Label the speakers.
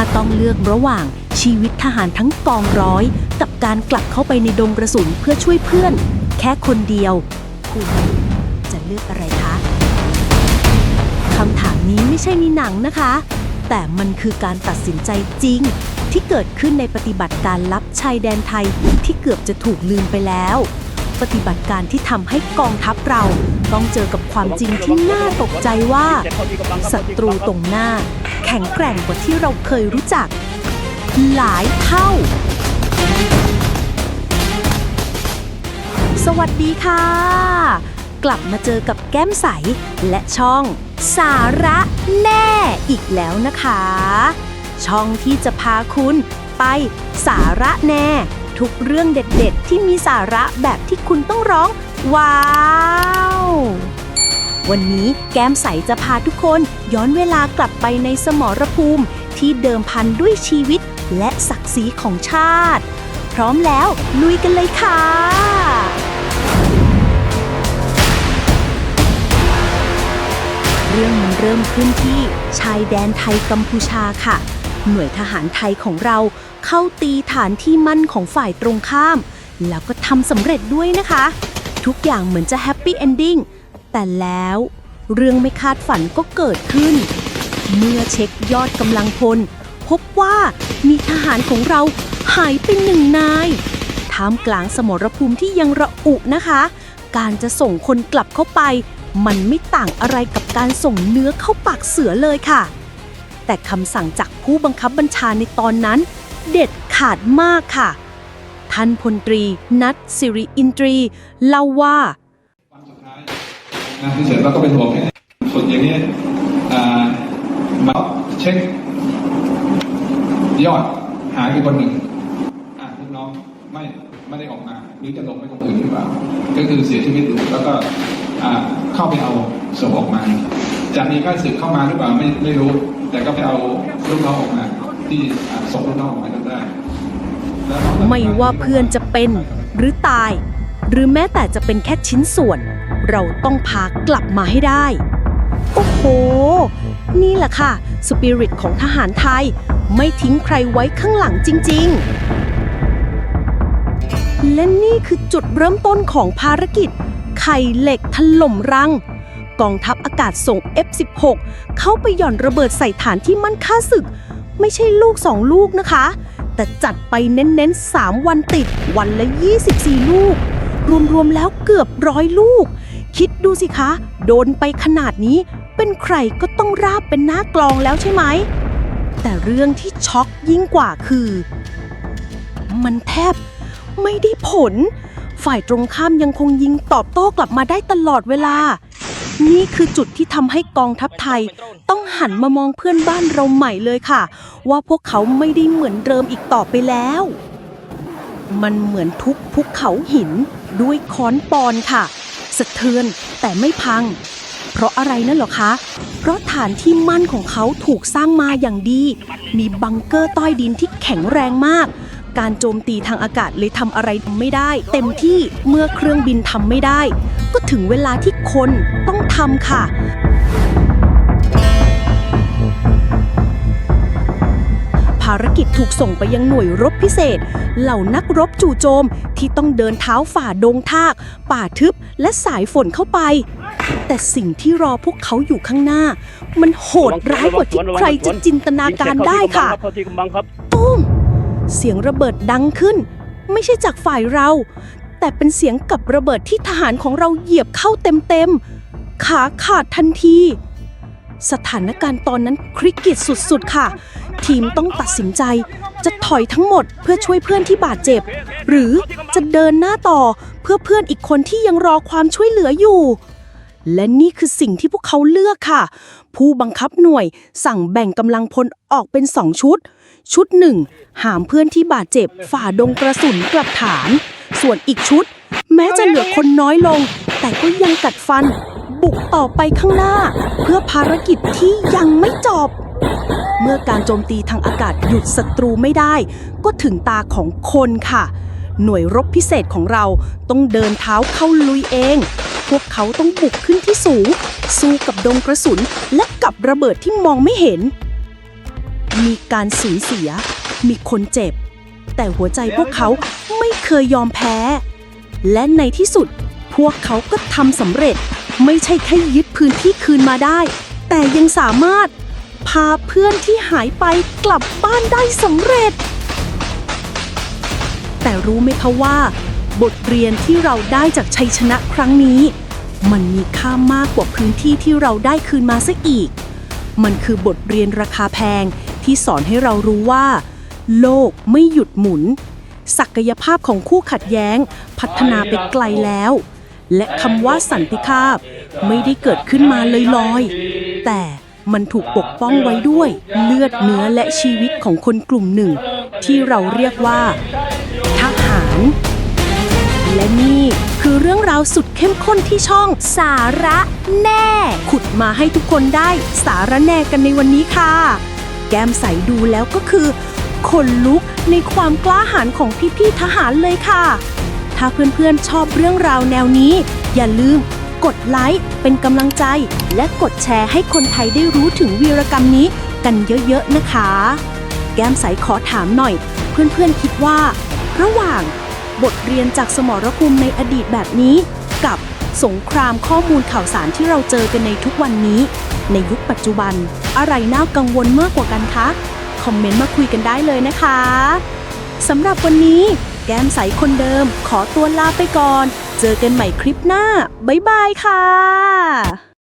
Speaker 1: ถ้าต้องเลือกระหว่างชีวิตทหารทั้งกองร้อย กับการกลับเข้าไปในดงกระสุนเพื่อช่วยเพื่อน แค่คนเดียว คุณจะเลือกอะไรคะคำถามนี้ไม่ใช่ในหนังนะคะ แต่มันคือการตัดสินใจจริง ที่เกิดขึ้นในปฏิบัติการลับชายแดนไทยที่เกือบจะถูกลืมไปแล้ว ปฏิบัติการที่ทำให้กองทัพเรา ต้องเจอกับความจริงที่น่าตกใจว่าศัตรูตรงหน้า แข็งแกร่งกว่าที่เราเคยรู้จัก หลายเท่า สวัสดีค่ะ กลับมาเจอกับแก้มใสและช่องสาระแน่อีกแล้วนะคะ ช่องที่จะพาคุณไปสาระแน่ ทุกเรื่องเด็ดๆ ที่มีสาระแบบที่คุณต้องร้อง ว้าว วันนี้แก้มใสจะพาทุกคนย้อนเวลากลับไปในสมรภูมิที่เดิมพันด้วยชีวิตและศักดิ์ศรีของชาติ พร้อมแล้วลุยกันเลยค่ะเรื่องมันเริ่มขึ้นที่ชายแดนไทยกัมพูชาค่ะ หน่วยทหารไทยของเราเข้าตีฐานที่มั่นของฝ่ายตรงข้าม แล้วก็ทำสำเร็จด้วยนะคะ ทุกอย่างเหมือนจะแฮปปี้เอนดิ้งแต่แล้วเรื่องไม่คาดฝันก็เกิดขึ้น เมื่อเช็คยอดกำลังพล พบว่ามีทหารของเราหายไปหนึ่งนายท่ามกลางสมรภูมิที่ยังระอุนะคะ การจะส่งคนกลับเข้าไป มันไม่ต่างอะไรกับการส่งเนื้อเข้าปากเสือเลยค่ะ แต่คำสั่งจากผู้บังคับบัญชาในตอนนั้น เด็ดขาดมากค่ะ ท่านพลตรี นัทสิริอินตรี เล่าว่า
Speaker 2: วันสุดท้ายนะที่เสร็จแล้วก็เป็นห่วงแค่ส่วนอย่างนี้มาเช็ค ยอดหายไปคนหนึ่งอะลูกน้องไม่ไม่ได้ออกมาหรือจะหลบไปคนอื่นหรือเปล่า ก็คือเสียชีวิตอยู่แล้วก็เข้าไปเอาศพออกมา จะมีค่าศึกเข้ามาหรือเปล่าไม่ไม่รู้ แต่ก็ไปเอาลูกน้องออกมา ที่อ่าส่งลูกน้องออกมา ไม่
Speaker 1: ว่าเพื่อนจะเป็นหรือตาย หรือแม้แต่จะเป็นแค่ชิ้นส่วน เราต้องพากลับมาให้ได้ โอ้โห นี่แหละค่ะ สปิริตของทหารไทย ไม่ทิ้งใครไว้ข้างหลังจริง ๆ และนี่คือจุดเริ่มต้นของภารกิจ ไข่เหล็กถล่มรัง กองทัพอากาศส่ง F16 เข้าไปหย่อนระเบิดใส่ฐานที่มั่นค่าศึก ไม่ใช่ลูกสองลูกนะคะ แต่จัดไปเน้นๆ 3 วันติด วันละ 24 ลูก รวมๆแล้วเกือบร้อยลูก คิดดูสิคะ โดนไปขนาดนี้ เป็นใครก็ต้องราบเป็นหน้ากลองแล้วใช่ไหม แต่เรื่องที่ช็อกยิ่งกว่าคือ มันแทบไม่ได้ผล ฝ่ายตรงข้ามยังคงยิงตอบโต้กลับมาได้ตลอดเวลา นี่คือจุดที่ทำให้กองทัพไทย ต้องหันมามองเพื่อนบ้านเราใหม่เลยค่ะ ว่าพวกเขาไม่ได้เหมือนเดิมอีกต่อไปแล้ว มันเหมือนทุบภูเขาหินด้วยค้อนปอนค่ะ สะเทือนแต่ไม่พัง เพราะอะไรนั่นหรอคะ เพราะฐานที่มั่นของเขาถูกสร้างมาอย่างดี มีบังเกอร์ใต้ดินที่แข็งแรงมากการโจมตีทางอากาศเลยทำอะไรไม่ได้ เต็มที่เมื่อเครื่องบินทำไม่ได้ ก็ถึงเวลาที่คนต้องทำค่ะ ภารกิจถูกส่งไปยังหน่วยรบพิเศษ เหล่านักรบจู่โจมที่ต้องเดินเท้าฝ่าดงทาก ป่าทึบและสายฝนเข้าไป แต่สิ่งที่รอพวกเขาอยู่ข้างหน้า มันโหดร้ายกว่าที่ใครจะจินตนาการได้ค่ะ
Speaker 3: เข้าที่กำบังครับ
Speaker 1: ตุ้มเสียงระเบิดดังขึ้น ไม่ใช่จากฝ่ายเรา แต่เป็นเสียงกับระเบิดที่ทหารของเราเหยียบเข้าเต็มๆ ขาขาดทันที สถานการณ์ตอนนั้นคริกกิตสุดๆค่ะ ทีมต้องตัดสินใจ จะถอยทั้งหมดเพื่อช่วยเพื่อนที่บาดเจ็บ หรือจะเดินหน้าต่อเพื่อเพื่อนอีกคนที่ยังรอความช่วยเหลืออยู่ และนี่คือสิ่งที่พวกเขาเลือกค่ะ ผู้บังคับหน่วยสั่งแบ่งกำลังพลออกเป็นสองชุด ชุดหนึ่งหามเพื่อนที่บาดเจ็บฝ่าดงกระสุนกลับฐาน ส่วนอีกชุด แม้จะเหลือคนน้อยลง แต่ก็ยังกัดฟัน บุกต่อไปข้างหน้า เพื่อภารกิจที่ยังไม่จบ เมื่อการโจมตีทางอากาศหยุดศัตรูไม่ได้ ก็ถึงตาของคนค่ะ หน่วยรบพิเศษของเราต้องเดินเท้าเข้าลุยเอง พวกเขาต้องบุกขึ้นที่สูง สู้กับดงกระสุนและกับระเบิดที่มองไม่เห็น มีการสูญเสีย มีคนเจ็บ แต่หัวใจพวกเขาไม่ เคยยอมแพ้ และในที่สุด พวกเขาก็ทำสำเร็จ ไม่ใช่แค่ยึดพื้นที่คืนมาได้ แต่ยังสามารถ พาเพื่อนที่หายไปกลับบ้านได้สำเร็จ แต่รู้ไหมคะว่า บทเรียนที่เราได้จากชัยชนะครั้งนี้ มันมีค่ามากกว่าพื้นที่ที่เราได้คืนมาซะอีก มันคือบทเรียนราคาแพงที่สอนให้เรารู้ว่า โลกไม่หยุดหมุน ศักยภาพของคู่ขัดแย้ง พัฒนาไปไกลแล้ว และคำว่าสันติภาพไม่ได้เกิดขึ้นมาลอยๆแต่มันถูกปกป้องไว้ด้วยเลือดเนื้อและชีวิตของคนกลุ่มหนึ่ง ที่เราเรียกว่า ทหาร และนี่คือเรื่องราวสุดเข้มข้นที่ช่องสาระแน่ ขุดมาให้ทุกคนได้สาระแน่กันในวันนี้ค่ะ แก้มใสดูแล้วก็คือ ขนลุกในความกล้าหาญของพี่ๆทหารเลยค่ะ ถ้าเพื่อนๆชอบเรื่องราวแนวนี้ อย่าลืมกดไลค์เป็นกำลังใจ และกดแชร์ให้คนไทยได้รู้ถึงวีรกรรมนี้กันเยอะๆนะคะ แก้มใสขอถามหน่อย เพื่อนๆคิดว่า ระหว่างบทเรียนจากสมรภูมิในอดีตแบบนี้ กับสงครามข้อมูลข่าวสารที่เราเจอกันในทุกวันนี้ ในยุคปัจจุบัน อะไรน่ากังวลมากกว่ากันคะ อมเมนต์มาคุยกันได้เลยนะคะสำหรับวันนี้ แก้มใสคนเดิม ขอตัวลาไปก่อน เจอกันใหม่คลิปหน้า บ๊ายบายค่ะ